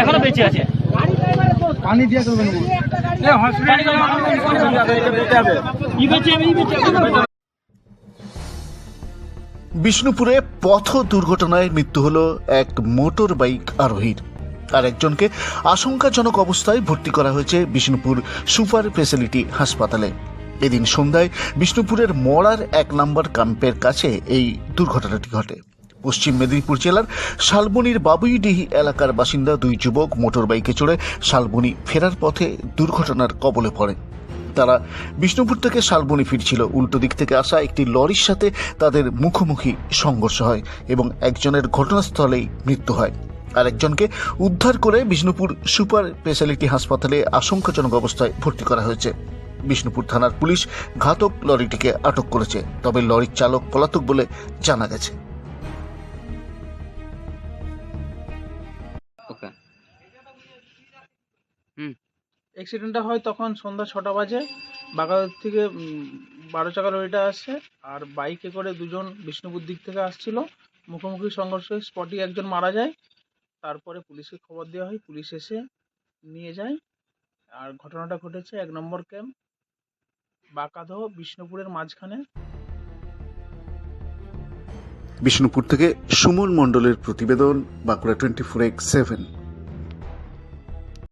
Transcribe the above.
এখনও বেঁচে আছে। পানি দিয়ে বিষ্ণুপুরে পথ দুর্ঘটনায় মৃত্যু হল এক মোটর বাইক আরোহীর। আর একজনকে আশঙ্কাজনক অবস্থায় ভর্তি করা হয়েছে বিষ্ণুপুর সুপার ফেসিলিটি হাসপাতালে। এদিন সন্ধ্যায় বিষ্ণুপুরের মরার এক নম্বর ক্যাম্পের কাছে এই দুর্ঘটনাটি ঘটে। পশ্চিম মেদিনীপুর জেলার শালবনির বাবুইডিহি এলাকার বাসিন্দা দুই যুবক মোটর বাইকে চড়ে শালবনি ফেরার পথে দুর্ঘটনার কবলে পড়ে। তারা বিষ্ণুপুর থেকে শালবনি ফিরছিল। উল্টো দিক থেকে আসা একটি লরির সাথে তাদের মুখোমুখি সংঘর্ষ হয় এবং একজনের ঘটনাস্থলেই মৃত্যু হয়। আরেকজনকে উদ্ধার করে বিষ্ণুপুর সুপার স্পেশালিটি হাসপাতালে আশঙ্কাজনক অবস্থায় ভর্তি করা হয়েছে। বিষ্ণুপুর থানার পুলিশ ঘাতক লরিটিকে আটক করেছে। তবে লরির চালক পলাতক বলে জানা গেছে। অ্যাক্সিডেন্টটা হয় তখন সন্ধ্যা ছটা বাজে বাগাদর থেকে বারো চাকা লরিটা আসছে আর বাইকে করে দুজন বিষ্ণুপুর দিক থেকে আসছিল। মুখোমুখি সংঘর্ষ হয়ে স্পটই একজন মারা যায় তারপরে পুলিশকে খবর দেওয়া হয় পুলিশ এসে নিয়ে যায়। আর ঘটনাটা ঘটেছে এক নম্বর ক্যাম্প বাঁকাদহ বিষ্ণুপুরের মাঝখানে। বিষ্ণুপুর থেকে সুমন মণ্ডলের প্রতিবেদন Bankura twenty four X seven